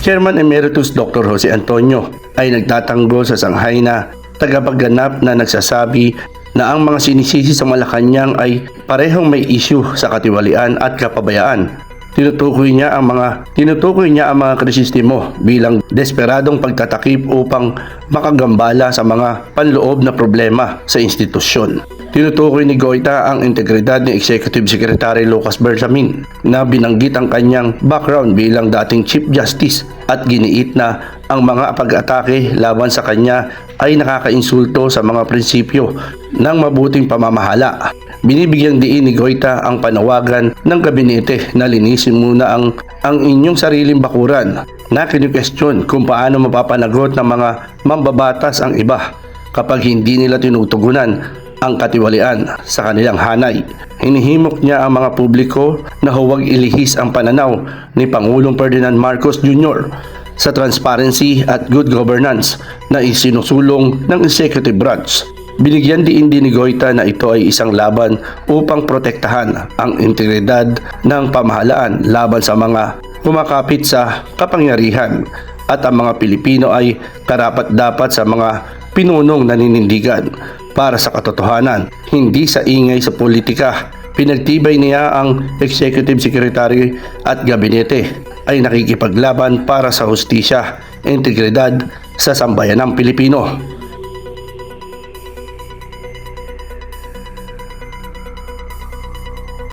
Chairman Emeritus Dr. Jose Antonio ay nagtatanggol sa sanghay na tagapagganap na nagsasabi na ang mga sinisisi sa Malacanang ay parehong may issue sa katiwalian at kapabayaan. Tinutukoy niya ang mga tinutukoy niya ang mga krisistimo bilang desperadong pagtatakip upang makagambala sa mga panloob na problema sa institusyon. Tinutukoy ni Goita ang integridad ni Executive Secretary Lucas Bersamin na binanggit ang kanyang background bilang dating Chief Justice at giniit na ang mga pag-atake laban sa kanya ay nakakainsulto sa mga prinsipyo ng mabuting pamamahala. Binibigyang diin ni Goita ang panawagan ng kabinete na linisin muna ang, ang inyong sariling bakuran na kinukestyon kung paano mapapanagot ng mga mambabatas ang iba kapag hindi nila tinutugunan ang katiwalian sa kanilang hanay. Hinihimok niya ang mga publiko na huwag ilihis ang pananaw ni Pangulong Ferdinand Marcos Jr. sa transparency at good governance na isinusulong ng executive branch. Binigyan din din ni Goita na ito ay isang laban upang protektahan ang integridad ng pamahalaan laban sa mga kumakapit sa kapangyarihan at ang mga Pilipino ay karapat dapat sa mga pinunong naninindigan para sa katotohanan, hindi sa ingay sa politika. Pinagtibay niya ang Executive Secretary at Gabinete ay nakikipaglaban para sa hustisya, integridad sa sambayanang Pilipino.